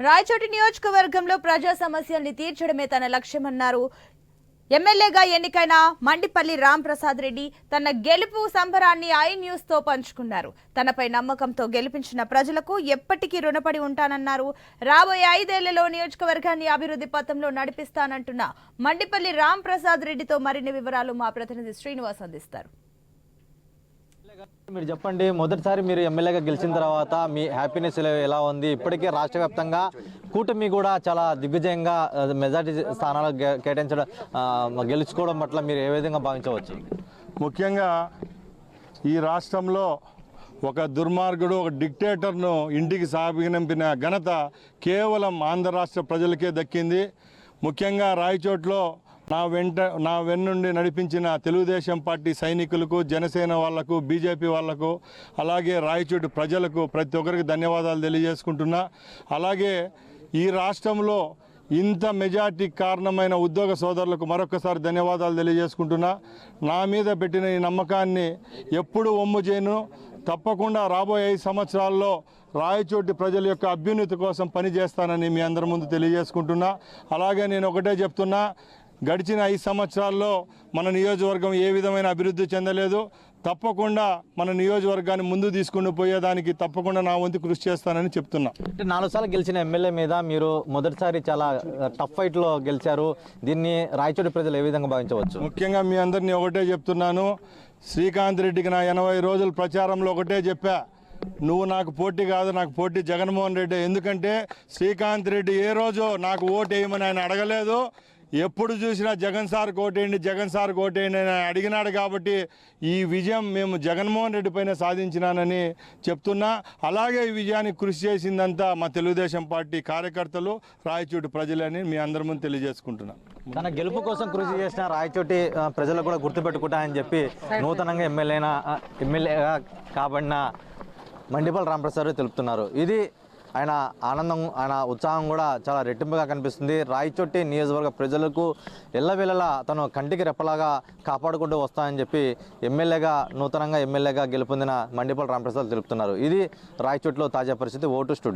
రాయచోటి నియోజకవర్గంలో ప్రజా సమస్యల్ని తీర్చడమే తన లక్ష్యమన్నారు. ఎమ్మెల్యేగా ఎన్నికైన మండిపల్లి రాంప్రసాద్ రెడ్డి తన గెలుపు సంబరాన్ని ఐ న్యూస్తో పంచుకున్నారు. తనపై నమ్మకంతో గెలిపించిన ప్రజలకు ఎప్పటికీ రుణపడి ఉంటానన్నారు. రాబోయే ఐదేళ్ళలో నియోజకవర్గాన్ని అభివృద్ధి పథంలో నడిపిస్తానంటున్న మండిపల్లి రాంప్రసాద్ రెడ్డితో మరిన్ని వివరాలు మా ప్రతినిధి శ్రీనివాస్ అందిస్తారు. మీరు చెప్పండి మొదటిసారి మీరు ఎమ్మెల్యేగా గెలిచిన తర్వాత మీ హ్యాపీనెస్ ఎలా- ఎలా ఉంది? ఇప్పటికే రాష్ట్ర వ్యాప్తంగా కూటమి కూడా చాలా దిగ్విజయంగా మెజార్టీ స్థానాలు కేటాయించడం గెలుచుకోవడం పట్ల మీరు ఏ విధంగా భావించవచ్చు? ముఖ్యంగా ఈ రాష్ట్రంలో ఒక దుర్మార్గుడు ఒక డిక్టేటర్ను ఇంటికి సాగినంపిన ఘనత కేవలం ఆంధ్ర రాష్ట్ర ప్రజలకే దక్కింది. ముఖ్యంగా రాయచోట్లో నా వెంట నా వెన్నుండి నడిపించిన తెలుగుదేశం పార్టీ సైనికులకు జనసేన వాళ్ళకు బీజేపీ వాళ్ళకు అలాగే రాయచోటి ప్రజలకు ప్రతి ఒక్కరికి ధన్యవాదాలు తెలియజేసుకుంటున్నా. అలాగే ఈ రాష్ట్రంలో ఇంత మెజార్టీ కారణమైన ఉద్యోగ సోదరులకు మరొకసారి ధన్యవాదాలు తెలియజేసుకుంటున్నా. నా మీద పెట్టిన ఈ నమ్మకాన్ని ఎప్పుడు ఒమ్ము చేయను. తప్పకుండా రాబోయే ఐదు సంవత్సరాల్లో రాయచోటి ప్రజల యొక్క అభ్యున్నతి కోసం పనిచేస్తానని మీ అందరి ముందు తెలియజేసుకుంటున్నా. అలాగే నేను ఒకటే చెప్తున్నా గడిచిన ఐదు సంవత్సరాల్లో మన నియోజకవర్గం ఏ విధమైన అభివృద్ధి చెందలేదు. తప్పకుండా మన నియోజకవర్గాన్ని ముందు తీసుకుని పోయేదానికి తప్పకుండా నా వంతు కృషి చేస్తానని చెప్తున్నా. అంటే నాలుగు సార్లు గెలిచిన ఎమ్మెల్యే మీద మీరు మొదటిసారి చాలా టఫ్ ఫైట్లో గెలిచారు. దీన్ని రాయచోటి ప్రజలు ఏ విధంగా భావించవచ్చు? ముఖ్యంగా మీ అందరినీ ఒకటే చెప్తున్నాను. శ్రీకాంత్ రెడ్డికి నా ఎనభై రోజుల ప్రచారంలో ఒకటే చెప్పా. నువ్వు నాకు పోటీ కాదు నాకు పోటీ జగన్మోహన్ రెడ్డి. ఎందుకంటే శ్రీకాంత్ రెడ్డి ఏ రోజు నాకు ఓటు వేయమని ఆయన అడగలేదు. ఎప్పుడు చూసినా జగన్ సార్ కోటేయండి జగన్ సార్ కోటేయండి అని అడిగినాడు కాబట్టి ఈ విజయం మేము జగన్మోహన్ రెడ్డి పైన సాధించినానని చెప్తున్నా. అలాగే ఈ విజయానికి కృషి చేసిందంతా మా తెలుగుదేశం పార్టీ కార్యకర్తలు రాయచోటి ప్రజలని మీ అందరి ముందు తెలియజేసుకుంటున్నాం. తన గెలుపు కోసం కృషి చేసిన రాయచోటి ప్రజలు కూడా గుర్తుపెట్టుకుంటారని చెప్పి నూతనంగా ఎమ్మెల్యేనా ఎమ్మెల్యేగా కాబడిన మండిపల్ రామప్రసాద్ తెలుపుతున్నారు. ఇది ఆయన ఆనందం ఆయన ఉత్సాహం కూడా చాలా రెట్టింపుగా కనిపిస్తుంది. రాయచోటి నియోజకవర్గ ప్రజలకు ఎల్లవేళలా తను కంటికి రెప్పలాగా కాపాడుకుంటూ వస్తానని చెప్పి ఎమ్మెల్యేగా నూతనంగా ఎమ్మెల్యేగా గెలుపొందిన మండిపల్లి రామప్రసాద్ తెలుపుతున్నారు. ఇది రాయచోటిలో తాజా పరిస్థితి. ఓటు స్టూడియో.